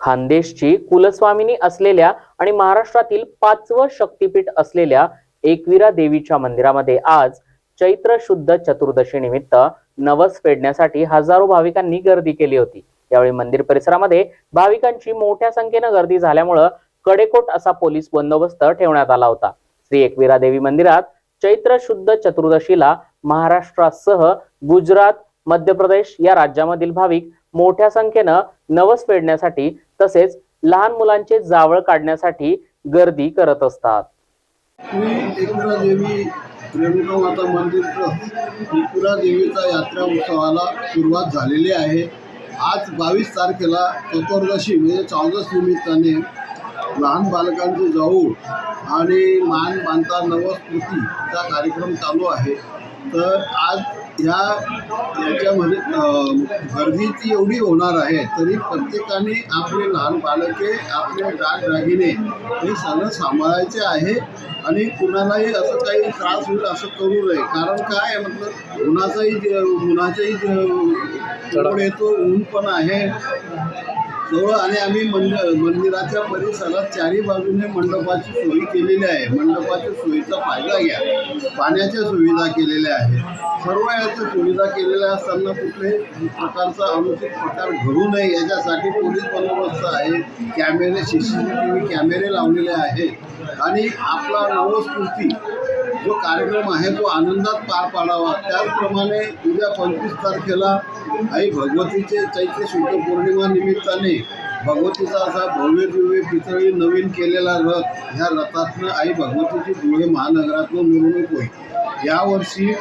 खानदेशची कुलस्वामिनी असलेल्या आणि महाराष्ट्रातील पाचवं शक्तीपीठ असलेल्या एकविरा देवीच्या मंदिरामध्ये आज चैत्र शुद्ध चतुर्दशी निमित्त नवस फेडण्यासाठी हजारो भाविकांनी गर्दी केली होती. यावेळी मंदिर परिसरामध्ये भाविकांची मोठ्या संख्येनं गर्दी झाल्यामुळं कडेकोट असा पोलीस बंदोबस्त ठेवण्यात आला होता. श्री एकविरा देवी मंदिरात चैत्र शुद्ध चतुर्दशीला महाराष्ट्रासह गुजरात मध्य प्रदेश या राज्यामधील भाविक मोठ्या संख्येनं नवस फेडण्यासाठी तसेच लहान मुलांचे जावळ काढण्यासाठी गर्दी करत असतात. देवी रेणुका माता मंदिर ट्रस्ट त्रिपुरा देवीचा यात्रा उत्सवाला सुरुवात झालेली आहे. आज बावीस तारखेला चतुर्दशी म्हणजे चौदस निमित्ताने लहान बालकांचे जाऊळ आणि मान बांधता नवस्कृतीचा कार्यक्रम चालू आहे. तर आज ह्या याच्यामध्ये गर्दी ती एवढी होणार आहे तरी प्रत्येकाने आपले लहान बालके आपले दागदागिने हे सगळं सांभाळायचे आहे आणि कुणालाही असं काही त्रास होईल असं करू नये. कारण काय म्हटलं उन्हाचाही उन्हाचाही येतो ऊन पण आहे. जवळ आणि आम्ही मंदिर मंदिराच्या परिसरात चारी बाजूने मंडपाची सोयी केलेली आहे. मंडपाच्या सोयीचा फायदा घ्या. पाण्याच्या सुविधा केलेल्या आहेत. सर्व याच्या सुविधा केलेल्या असताना कुठल्याही प्रकारचा अनुचित प्रकार घडू नये याच्यासाठी पोलीस बंदोबस्त आहे. कॅमेरे सी सी टी व्ही कॅमेरे लावलेले आहेत. आणि आपला नवस्फूर्ती जो कार्यक्रम आहे तो आनंदात पार पाडावा. त्याचप्रमाणे उद्या पंचवीस तारखेला आई भगवतीचे चैत्र शुद्ध पौर्णिमा निमित्ताने भगवतीचा असा भव्य दिव्य पितळी नवीन केलेला रथ ह्या रथातनं आई भगवतीची धुळे महानगरातून मिरवणूक होईल. यावर्षी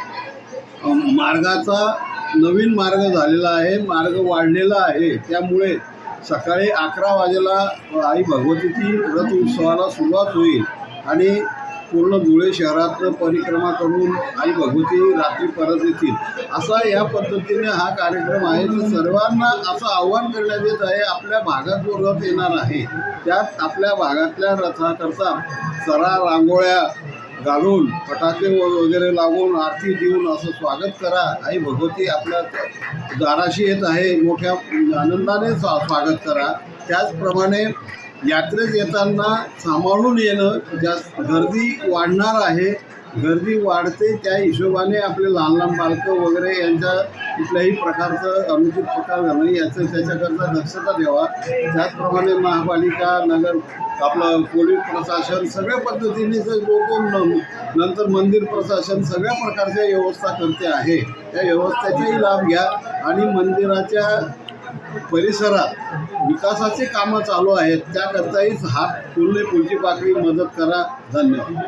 मार्गाचा नवीन मार्ग झालेला आहे मार्ग वाढलेला आहे. त्यामुळे सकाळी अकरा वाजेला आई भगवतीची रथ उत्सवाला सुरुवात होईल आणि पूर्ण धुळे शहरातनं परिक्रमा करून आई भगवती रात्री परत येतील. असा या पद्धतीने हा कार्यक्रम आहे. तर सर्वांना असं आव्हान करण्यात येत आहे आपल्या भागात जो रथ येणार आहे त्यात आपल्या भागातल्या रथाकरता सरा रांगोळ्या घालून फटाके व- वगैरे लावून आरती देऊन असं स्वागत करा. आई भगवती आपल्या दाराशी येत आहे. मोठ्या आनंदाने स्वा स्वागत करा. त्याचप्रमाणे यात्रेत येताना सांभाळून येणं जास्त गर्दी वाढणार आहे. गर्दी वाढते त्या हिशोबाने आपले लहान लहान बालकं वगैरे यांच्या कुठल्याही प्रकारचं अनुचित प्रकार घडणं याचं त्याच्याकरता दक्षता द्यावा. त्याचप्रमाणे महापालिका नगर आपलं पोलीस प्रशासन सगळ्या पद्धतीने लोक नंतर मंदिर प्रशासन सगळ्या प्रकारच्या व्यवस्था करते आहे त्या व्यवस्थेचाही लाभ घ्या. आणि मंदिराच्या परिसरात विकासाचे कामं चालू आहेत त्याकरताही हात फुलणे पुढची पाकळी मदत करा. धन्यवाद.